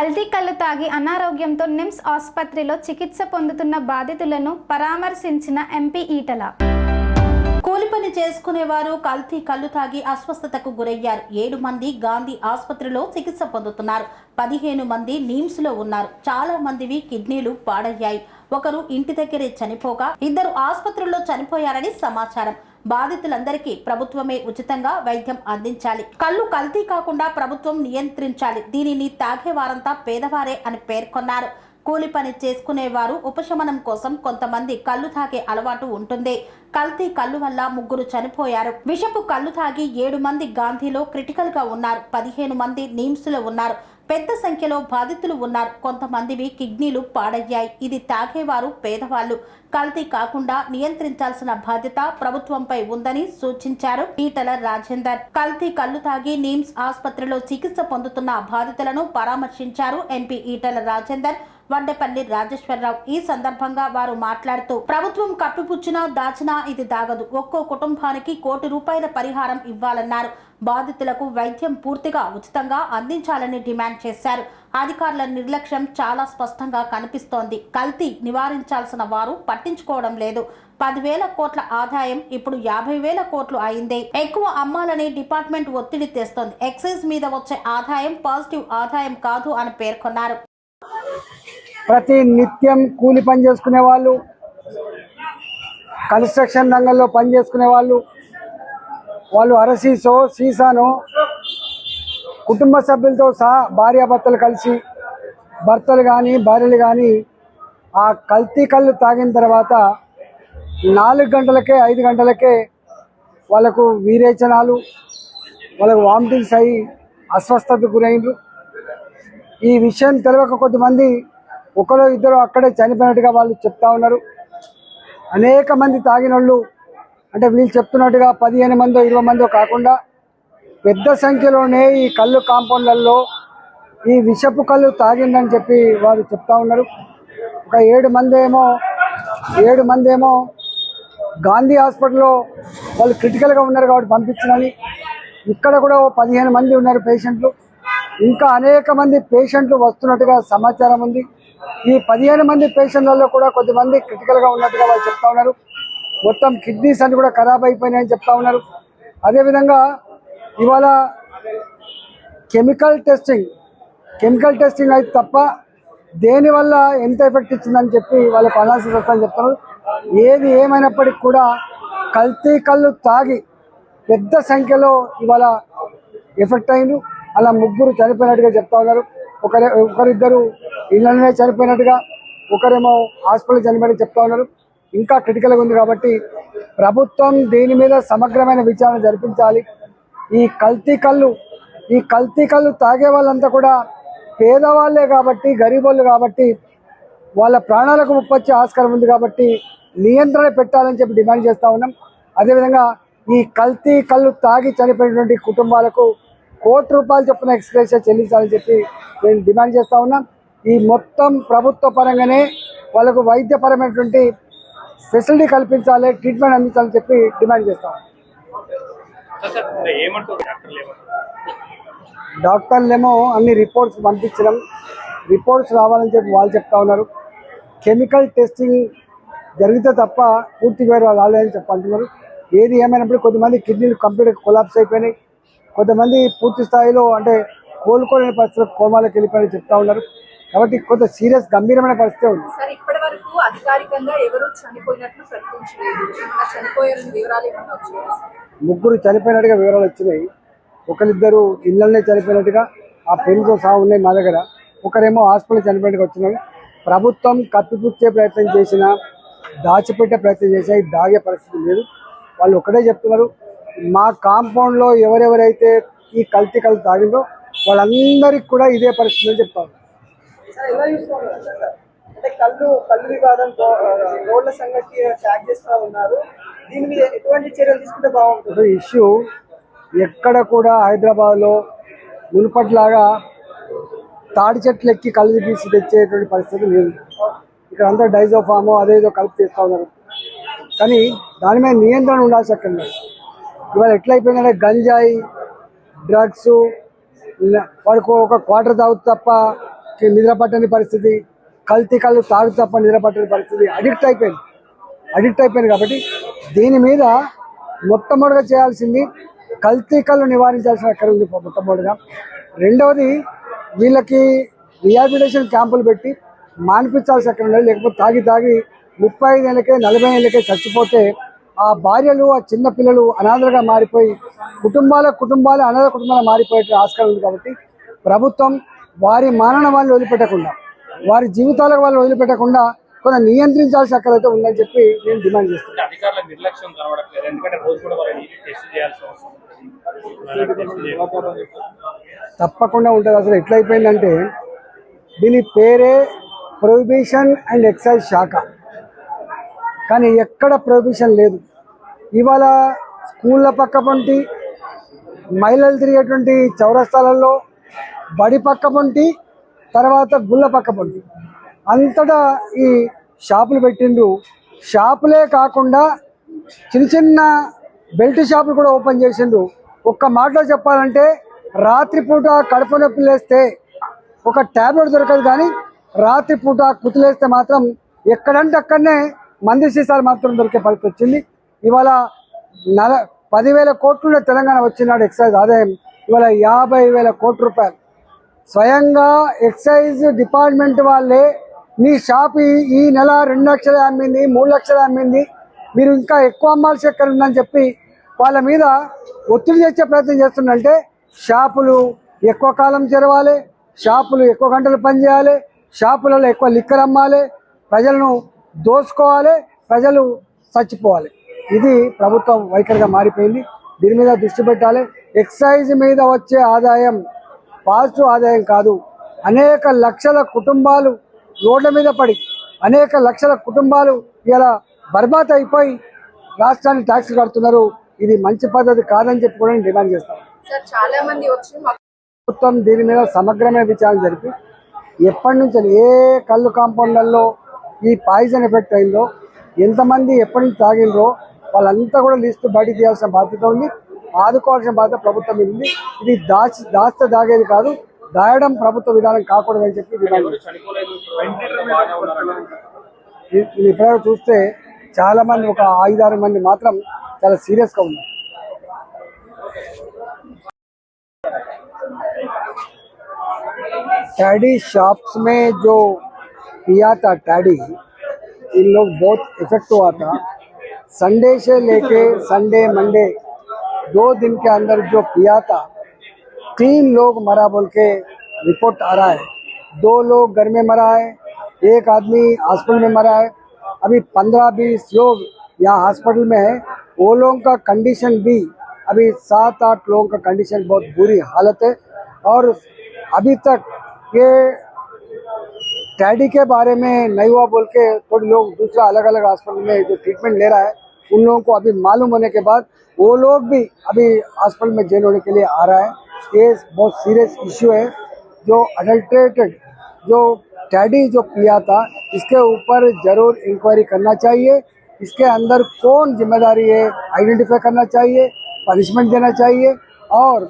కల్తీ కళ్ళు తాగి అనారోగ్యంతో నిమ్స్ ఆసుపత్రిలో చికిత్స పొందుతున్న బాధితులను పరామర్శించిన ఎంపీ ఈటల. కూలి పని చేసుకునేవారు కల్తీ కళ్ళు తాగి అస్వస్థతకు గురయ్యారు. ఏడు మంది గాంధీ ఆసుపత్రిలో చికిత్స పొందుతున్నారు. పదిహేను మంది నీమ్స్లో ఉన్నారు. చాలా మందివి కిడ్నీలు పాడయ్యాయి. ఒకరు ఇంటి దగ్గరే చనిపోగా ఇద్దరు ఆసుపత్రుల్లో చనిపోయారని సమాచారం. బాధితులందరికీ ప్రభుత్వమే ఉచితంగా వైద్యం అందించాలి. కళ్ళు కల్తీ కాకుండా ప్రభుత్వం నియంత్రించాలి. దీనిని తాగేవారంతా పేదవారే అని పేర్కొన్నారు. కూలి పని చేసుకునేవారు ఉపశమనం కోసం కొంతమంది కళ్ళు తాగే అలవాటు ఉంటుంది. కల్తీ కళ్ళు వల్ల ముగ్గురు చనిపోయారు. విషపు కళ్ళు తాగి ఏడు మంది గాంధీలో క్రిటికల్గా ఉన్నారు. పదిహేను మంది నీమ్స్లో ఉన్నారు. పెద్ద సంఖ్యలో బాధితులు ఉన్నారు. కొంతమందివి కిడ్నీలు పాడయ్యాయి. ఇది తాగేవారు పేదవాళ్ళు. కల్తీ కాకుండా నియంత్రించాల్సిన బాధ్యత ప్రభుత్వంపై ఉందని సూచించారు ఈటల రాజేందర్. కల్తీ కళ్ళు తాగి నీమ్స్ ఆసుపత్రిలో చికిత్స పొందుతున్న బాధితులను పరామర్శించారు ఎంపీ ఈటల రాజేందర్. వండేపల్లి రాజేశ్వరరావు. ఈ సందర్భంగా వారు మాట్లాడుతూ ప్రభుత్వం కప్పిపుచ్చినా దాచినా ఇది దాగదు. ఒక్కో కుటుంబానికి కోటి రూపాయల పరిహారం ఇవ్వాలన్నారు. బాధితులకు వైద్యం పూర్తిగా ఉచితంగా అందించాలని డిమాండ్ చేశారు. అధికారుల నిర్లక్ష్యం చాలా స్పష్టంగా కనిపిస్తోంది. కల్తీ నివారించాల్సిన వారు పట్టించుకోవడం లేదు. పదివేల కోట్ల ఆదాయం ఇప్పుడు యాభై వేల కోట్లు అయింది. ఎక్కువ అమ్మాలని డిపార్ట్మెంట్ ఒత్తిడి తెస్తోంది. ఎక్సైజ్ మీద వచ్చే ఆదాయం పాజిటివ్ ఆదాయం కాదు అని పేర్కొన్నారు. ప్రతి నిత్యం కూలి పని చేసుకునే వాళ్ళు కన్స్ట్రక్షన్ రంగంలో పని చేసుకునే వాళ్ళు వాళ్ళు అరసీసో సీసానో కుటుంబ సభ్యులతో సహా భార్యాభర్తలు కలిసి భర్తలు కానీ భార్యలు కానీ ఆ కల్తీ కళ్ళు తాగిన తర్వాత నాలుగు గంటలకే ఐదు గంటలకే వాళ్ళకు వీరేచనాలు వాళ్ళకు వామిటింగ్స్ అయ్యి అస్వస్థతకు గురైండ్రు. ఈ విషయం తెలియక కొద్దిమంది ఒకరు ఇద్దరు అక్కడే చనిపోయినట్టుగా వాళ్ళు చెప్తా ఉన్నారు. అనేక మంది తాగినోళ్ళు అంటే వీళ్ళు చెప్తున్నట్టుగా పదిహేను మందో ఇరవై మందో కాకుండా పెద్ద సంఖ్యలోనే ఈ కళ్ళు కాంపౌండ్లలో ఈ విషపు కళ్ళు తాగిందని చెప్పి వారు చెప్తా ఉన్నారు. ఒక ఏడు మంది ఏమో ఏడు మంది ఏమో గాంధీ హాస్పిటల్లో వాళ్ళు క్రిటికల్గా ఉన్నారు కాబట్టి పంపించినని ఇక్కడ కూడా ఓ పదిహేను మంది ఉన్నారు పేషెంట్లు. ఇంకా అనేక మంది పేషెంట్లు వస్తున్నట్టుగా సమాచారం ఉంది. ఈ పదిహేను మంది పేషెంట్లలో కూడా కొద్దిమంది క్రిటికల్గా ఉన్నట్టుగా వాళ్ళు చెప్తా ఉన్నారు. మొత్తం కిడ్నీస్ అన్ని కూడా ఖరాబ్ అయిపోయినాయని చెప్తా ఉన్నారు. అదేవిధంగా ఇవాళ కెమికల్ టెస్టింగ్ కెమికల్ టెస్టింగ్ అయితే తప్ప దేనివల్ల ఎంత ఎఫెక్ట్ ఇచ్చిందని చెప్పి వాళ్ళకు అనాలిసిస్ వస్తుందని చెప్తున్నారు. ఏది ఏమైనప్పటికీ కూడా కల్తీ కళ్ళు తాగి పెద్ద సంఖ్యలో ఇవాళ ఎఫెక్ట్ అయింది అలా ముగ్గురు చనిపోయినట్టుగా చెప్తా ఉన్నారు. ఒకరి ఒకరిద్దరు ఇళ్ళనే చనిపోయినట్టుగా ఒకరేమో హాస్పిటల్ చనిపోయినట్టు చెప్తా ఉన్నారు. ఇంకా క్రిటికల్గా ఉంది కాబట్టి ప్రభుత్వం దీని మీద సమగ్రమైన విచారణ జరిపించాలి. ఈ కల్తీ కళ్ళు ఈ కల్తీ కళ్ళు తాగే వాళ్ళంతా కూడా పేదవాళ్ళే కాబట్టి గరీబోళ్ళు కాబట్టి వాళ్ళ ప్రాణాలకు ముప్పొచ్చే ఆస్కారం ఉంది కాబట్టి నియంత్రణ పెట్టాలని చెప్పి డిమాండ్ చేస్తూ ఉన్నాం. అదేవిధంగా ఈ కల్తీ కళ్ళు తాగి చనిపోయినటువంటి కుటుంబాలకు కోటి రూపాయలు చొప్పున ఎక్స్ప్రెస్ చెల్లించాలని చెప్పి నేను డిమాండ్ చేస్తూ ఉన్నాం. ఈ మొత్తం ప్రభుత్వ పరంగానే వాళ్ళకు వైద్యపరమైనటువంటి ఫెసిలిటీ కల్పించాలి ట్రీట్మెంట్ అందించాలని చెప్పి డిమాండ్ చేస్తాం డాక్టర్లేమో అన్ని రిపోర్ట్స్ పంపించడం రిపోర్ట్స్ రావాలని చెప్పి వాళ్ళు చెప్తా ఉన్నారు. కెమికల్ టెస్టింగ్ జరిగితే తప్ప పూర్తి వేరు రాలేదని చెప్పి అంటున్నారు. ఏది ఏమైనప్పుడు కొంతమంది కిడ్నీలు కంప్లీట్ కొలాప్స్ అయిపోయినాయి. కొంతమంది పూర్తి స్థాయిలో అంటే కోలుకోలేని పరిస్థితులు కోమాలకు వెళ్ళిపోయినాయి చెప్తా ఉన్నారు. కాబట్టి కొంత సీరియస్ గంభీరమైన పరిస్థితి ఉంది. ముగ్గురు చనిపోయినట్టుగా వివరాలు వచ్చినాయి. ఒకరిద్దరు ఇళ్ళనే చనిపోయినట్టుగా ఆ పెళ్ళితో సహా ఉన్నాయి మా దగ్గర. ఒకరేమో హాస్పిటల్ చనిపోయినట్టుగా వచ్చినారు. ప్రభుత్వం కప్పిపుచ్చే ప్రయత్నం చేసినా దాచిపెట్టే ప్రయత్నం చేసినా దాగే పరిస్థితి లేదు. వాళ్ళు ఒకటే చెప్తున్నారు మా కాంపౌండ్లో ఎవరెవరైతే ఈ కల్తీ కల్తీ తాగిందో వాళ్ళందరికీ కూడా ఇదే పరిస్థితి అని అంటే కళ్ళు కళ్ళు వివాదం తో- రోడ్ల సంగతి ట్యాగ్ చేస్తూ ఉన్నారు. దీని మీద ఎటువంటి చర్యలు తీసుకుంటే బాగుంటుంది? ఇష్యూ ఎక్కడ కూడా హైదరాబాద్లో మునుపట్లాగా తాడి చెట్లు ఎక్కి కళ్ళు తీసి తెచ్చేటువంటి పరిస్థితి లేదు. ఇక్కడ అంతా డైజోఫామో అదేదో కలిపి చేస్తూ ఉన్నారు. కానీ దాని మీద నియంత్రణ ఉండాల్సి అక్కడ ఉంది. ఇవాళ ఎట్లయిపోయిందంటే గంజాయి డ్రగ్స్ వాడికి ఒక క్వార్టర్ తాగుతు తప్ప నిద్రపట్టని పరిస్థితి కల్తీ కళ్ళు తాగు తప్ప నిద్ర పట్టని పరిస్థితి అడిక్ట్ అయిపోయింది అడిక్ట్ అయిపోయింది కాబట్టి దీని మీద మొట్టమొదటిగా చేయాల్సింది కల్తీ కళ్ళు నివారించాల్సిన అక్కడ ఉంది మొట్టమొదటిగా రెండవది వీళ్ళకి రిహాబిలిటేషన్ క్యాంపులు పెట్టి మానిపించాల్సి అక్కడ ఉండాలి లేకపోతే తాగి తాగి ముప్పై ఐదు ఏళ్ళకే నలభై ఏళ్ళకే చచ్చిపోతే ఆ భార్యలు ఆ చిన్న పిల్లలు అనాథలుగా మారిపోయి కుటుంబాల కుటుంబాలు అనాథ కుటుంబాలు మారిపోయే ఆస్కారం ఉంది కాబట్టి ప్రభుత్వం వారి మానవ వాళ్ళని వదిలిపెట్టకుండా వారి జీవితాలకు వాళ్ళు వదిలిపెట్టకుండా కొంత నియంత్రించాల్సిన అక్కడైతే ఉందని చెప్పి నేను డిమాండ్ చేస్తున్నాను. తప్పకుండా ఉంటుంది. అసలు ఎట్లయిపోయిందంటే దీని పేరే ప్రొహిబిషన్ అండ్ ఎక్సైజ్ శాఖ. కానీ ఎక్కడ ప్రొహిబిషన్ లేదు. ఇవాళ స్కూళ్ళ పక్క పొంటి మహిళలు తిరిగేటువంటి చౌరస్తాలలో బడి పక్క పొంటి తర్వాత గుళ్ళ పక్క పొంటి. అంతటా ఈ షాపులు పెట్టిండ్రు. షాపులే కాకుండా చిన్న చిన్న బెల్ట్ షాపులు కూడా ఓపెన్ చేసిండ్రు. ఒక్క మాటలో చెప్పాలంటే రాత్రిపూట కడుపు నొప్పి లేస్తే ఒక ట్యాబ్లెట్ దొరకదు కానీ రాత్రిపూట కుతులేస్తే మాత్రం ఎక్కడంటే అక్కడనే మంది సీసాలు మాత్రం దొరికే పరిస్థితి వచ్చింది. ఇవాళ నల పదివేల కోట్లు తెలంగాణ వచ్చినాడు ఎక్సైజ్ ఆదాయం. ఇవాళ యాభై వేల కోట్ల రూపాయలు. స్వయంగా ఎక్సైజ్ డిపార్ట్మెంట్ వాళ్ళే మీ షాప్ ఈ- ఈ నెల రెండు లక్షలు అమ్మింది మూడు లక్షలు అమ్మింది. మీరు ఇంకా ఎక్కువ అమ్మాల్సి ఎక్కడ ఉందని చెప్పి వాళ్ళ మీద ఒత్తిడి తెచ్చే ప్రయత్నం చేస్తుందంటే షాపులు ఎక్కువ కాలం తెరవాలి షాపులు ఎక్కువ గంటలు పనిచేయాలి షాపులలో ఎక్కువ లిక్కర్ అమ్మాలి ప్రజలను దోసుకోవాలి ప్రజలు చచ్చిపోవాలి. ఇది ప్రభుత్వం వైఖరిగా మారిపోయింది. దీని మీద దృష్టి పెట్టాలి. ఎక్సైజ్ మీద వచ్చే ఆదాయం పాజిటివ్ ఆదాయం కాదు. అనేక లక్షల కుటుంబాలు రోడ్ల మీద పడి అనేక లక్షల కుటుంబాలు ఇలా బర్బాద్ అయిపోయి రాష్ట్రానికి ట్యాక్స్ కడుతున్నారు. ఇది మంచి పద్ధతి కాదని చెప్పి కూడా నేను డిమాండ్ చేస్తాను సార్ చాలా మంది వచ్చి ప్రభుత్వం దీని మీద సమగ్రమైన విచారణ జరిపి ఎప్పటి నుంచి ఏ కళ్ళు కాంపౌండ్లలో ఈ పాయిజన్ ఎఫెక్ట్ అయిందో ఎంతమంది ఎప్పటి నుంచి తాగిండ్రో వాళ్ళంతా కూడా లిస్టు బయటికి తీయాల్సిన బాధ్యత ఉంది ఆదుకోవాల్సిన బాధ్యత ప్రభుత్వం మీద ఉంది ఇది దాచి దాస్తే దాగేది కాదు దాయడం ప్రభుత్వ విధానం కాకూడదని చెప్పి డిమాండ్ చేస్తున్నాం. చనిపోలేదు ఇప్పుడు బాగానే ఉన్నారు ఇది ఇది ఇప్పటివరకు చూస్తే చాలా మంది ఒక ఐదారు మంది మాత్రం చాలా సీరియస్ గా ఉన్నారు टैडी शॉप्स में जो पिया था टैडी इन लोग बहुत इफेक्ट हुआ था संडे से लेके संडे, मंडे, दो दिन के अंदर जो पिया था, तीन लोग मरा बोल के रिपोर्ट आ रहा है। दो लोग घर में मरा है, एक आदमी हॉस्पिटल में मरा है। अभी पंद्रह बीस लोग यहाँ हॉस्पिटल में है। वो लोगों का कंडीशन भी, अभी सात आठ लोगों का कंडीशन बहुत बुरी हालत है। और अभी तक ये टैडी के बारे में नहीं हुआ बोल के थोड़े लोग दूसरा अलग अलग हॉस्पिटल में जो ट्रीटमेंट ले रहा है, उन लोगों को अभी मालूम होने के बाद वो लोग भी अभी हॉस्पिटल में जेल होने के लिए आ रहा है। ये बहुत सीरियस इश्यू है। जो अडल्ट्रेटेड जो टैडी जो पिया था, इसके ऊपर ज़रूर इंक्वायरी करना चाहिए। इसके अंदर कौन ज़िम्मेदारी है आइडेंटिफाई करना चाहिए पनिशमेंट देना चाहिए। और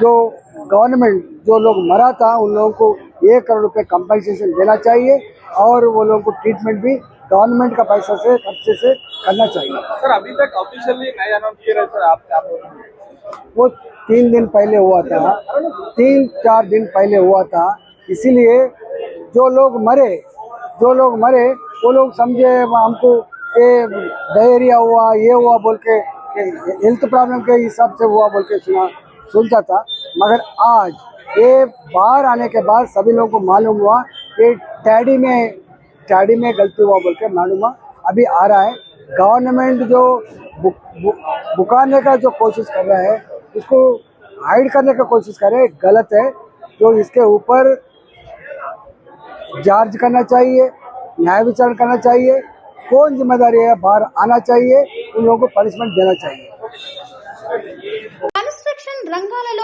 जो गवर्नमेंट जो लोग मरा था, उन लोगों को एक करोड़ रुपए कंपनसेशन देना चाहिए और वो लोगों को ट्रीटमेंट भी गवर्नमेंट का पैसा से खर्चे से करना चाहिए। सर अभी तक ऑफिशियली नहीं अनाउंस किया सर आप आप वो तीन दिन पहले हुआ था। तीन चार दिन पहले हुआ था। इसीलिए जो लोग मरे जो लोग मरे वो लोग समझे हमको ये डायरिया हुआ ये हुआ बोल के हेल्थ प्रॉब्लम के हिसाब से हुआ बोल के सुना सुनता था। मगर आज ये बाहर आने के बाद सभी लोगों को मालूम हुआ कि टैडी में टैडी में गलती हुआ बोल के मालूम हुआ। अभी आ रहा है। गवर्नमेंट जो बुकाने का जो कोशिश कर रहा है, उसको हाइड करने का कोशिश कर रहा है, गलत है। तो इसके ऊपर जाँच करना चाहिए, न्याय विचार करना चाहिए। कौन ज़िम्मेदारी है, बाहर आना चाहिए, उन लोगों को पनिशमेंट देना चाहिए।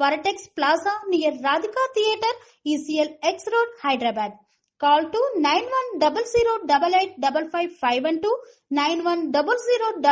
Varatex Plaza near Radhika Theatre, ECL X Road, Hyderabad. Call to 9100 8855 and 9100